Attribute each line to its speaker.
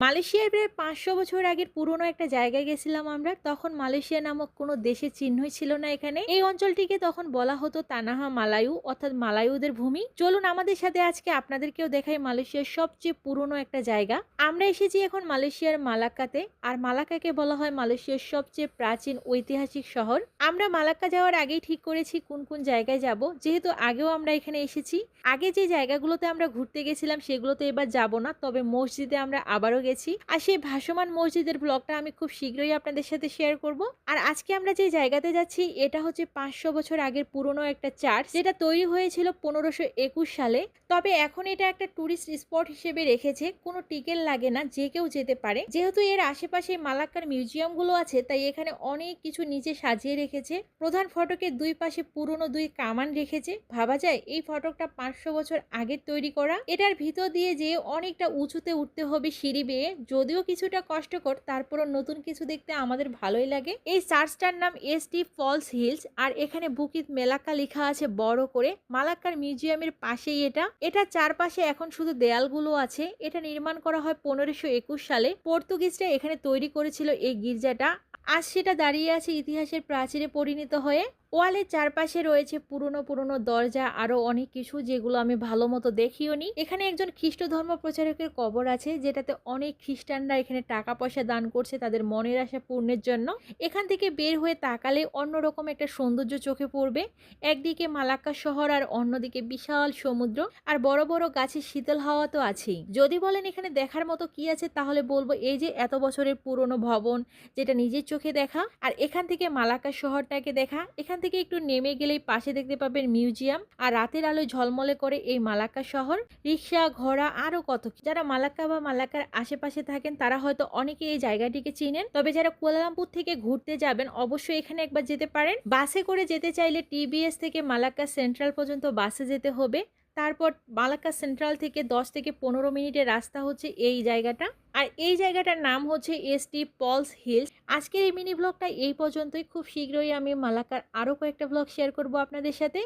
Speaker 1: মালয়েশিয়ায় প্রায় পাঁচশো বছর আগের পুরনো একটা জায়গায় গেছিলাম আমরা। তখন মালয়েশিয়া নামক কোনো দেশের চিহ্নই ছিল না এখানে। এই অঞ্চলটিকে তখন বলা হতো তানাহা মালায়ু, অর্থাৎ মালায়ুদের ভূমি। চলুন আমাদের সাথে আজকে আপনাদেরকেও দেখাই মালয়েশিয়ার সবচেয়ে পুরনো একটা জায়গা। আমরা এসেছি এখন মালয়েশিয়ার মালাক্কাতে, আর মালাক্কাকে বলা হয় মালয়েশিয়ার সবচেয়ে প্রাচীন ঐতিহাসিক শহর। আমরা মালাক্কা যাওয়ার আগেই ঠিক করেছি কোন কোন জায়গায় যাব, যেহেতু আগেও আমরা এখানে এসেছি। আগে যে জায়গাগুলোতে আমরা ঘুরতে গেছিলাম সেগুলোতে এবার যাব না, তবে মসজিদে আমরা আবারও গেছি। আর সেই ভাসমান মসজিদের ব্লগটা আমি খুব শীঘ্রই আপনাদের সাথে শেয়ার করব। আর আজকে আমরা যে জায়গাতে যাচ্ছি, এটা হচ্ছে পাঁচশো বছর আগের পুরনো একটা চার্চ যেটা তৈরি হয়েছিল পনেরোশো একুশ সালে। তবে এখন এটা একটা টুরিস্ট স্পট হিসেবে রেখেছে। কোনো টিকেট লাগে না, যে কেউ যেতে পারে। যেহেতু এর আশেপাশে মালাক্কার মিউজিয়ামগুলো আছে, তাই এখানে অনেক কিছু নিচে সাজিয়ে রেখেছে। প্রধান ফটকের দুই পাশে পুরনো দুই কামান রেখেছে। ভাবা যায়, এই ফটকটা পাঁচশো বছর আগের তৈরি করা। এটার ভিতর দিয়ে যে অনেকটা উঁচুতে উঠতে হবে সিঁড়ি বেয়ে যদিও কিছুটা কষ্টকর, তারপরও নতুন কিছু দেখতে আমাদের ভালোই লাগে। এই চার্চটার নাম এস টি ফলস হিলস আর এখানে বুকিত মেলাক্কা লেখা আছে বড় করে। মালাক্কার মিউজিয়ামের পাশেই এটা। এটা চারপাশে এখন শুধু দেয়ালগুলো আছে। এটা নির্মাণ করা হয় পনেরোশো সালে। পর্তুগিজরা এখানে তৈরি করেছিল এই গির্জাটা। আজ সেটা দাঁড়িয়ে আছে ইতিহাসের প্রাচীরে পরিণত হয়ে। ওয়ালের চারপাশে রয়েছে পুরনো পুরনো দরজা, আরও অনেক কিছু যেগুলো আমি ভালো মতো দেখিও নি। এখানে একজন খ্রিস্ট ধর্ম প্রচারকের কবর আছে, যেটাতে অনেক খ্রিস্টানরা এখানে টাকা পয়সা দান করছে তাদের মনের আশা পূর্ণের জন্য। এখান থেকে বের হয়ে তাকালে অন্যরকম একটা সৌন্দর্য চোখে পড়বে। একদিকে মালাক্কা শহর আর অন্যদিকে বিশাল সমুদ্র, আর বড় বড় গাছের শীতল হাওয়া তো আছেই। যদি বলেন এখানে দেখার মতো কি আছে, তাহলে বলব এই যে এত বছরের পুরনো ভবন, যেটা নিজের চোখে দেখা, আর এখান থেকে মালাক্কা শহরটাকে দেখা। এখান থেকে একটু নেমে গেলেই পাশে দেখতে পাবেন মিউজিয়াম। আর রাতের আলো ঝলমলে করে এই মালাক্কা শহর। রিক্সা, ঘোড়া আরও কত। যারা মালাক্কা বা মালাক্কার আশেপাশে থাকেন, তারা হয়তো অনেকে এই জায়গাটিকে চিনেন। তবে যারা কুয়ালালামপুর থেকে ঘুরতে যাবেন, অবশ্যই এখানে একবার যেতে পারেন। বাসে করে যেতে চাইলে টিবিএস থেকে মালাক্কা সেন্ট্রাল পর্যন্ত বাসে যেতে হবে। তারপর মালাক্কা সেন্ট্রাল থেকে দশ থেকে পনেরো মিনিটের রাস্তা হচ্ছে এই জায়গাটা। আর এই জায়গাটার নাম হচ্ছে এসটি পলস হিলস। আজকের এই মিনি ব্লগটা এই পর্যন্তই। খুব শীঘ্রই আমি মালাকার আরও কয়েকটা ব্লগ শেয়ার করব আপনাদের সাথে।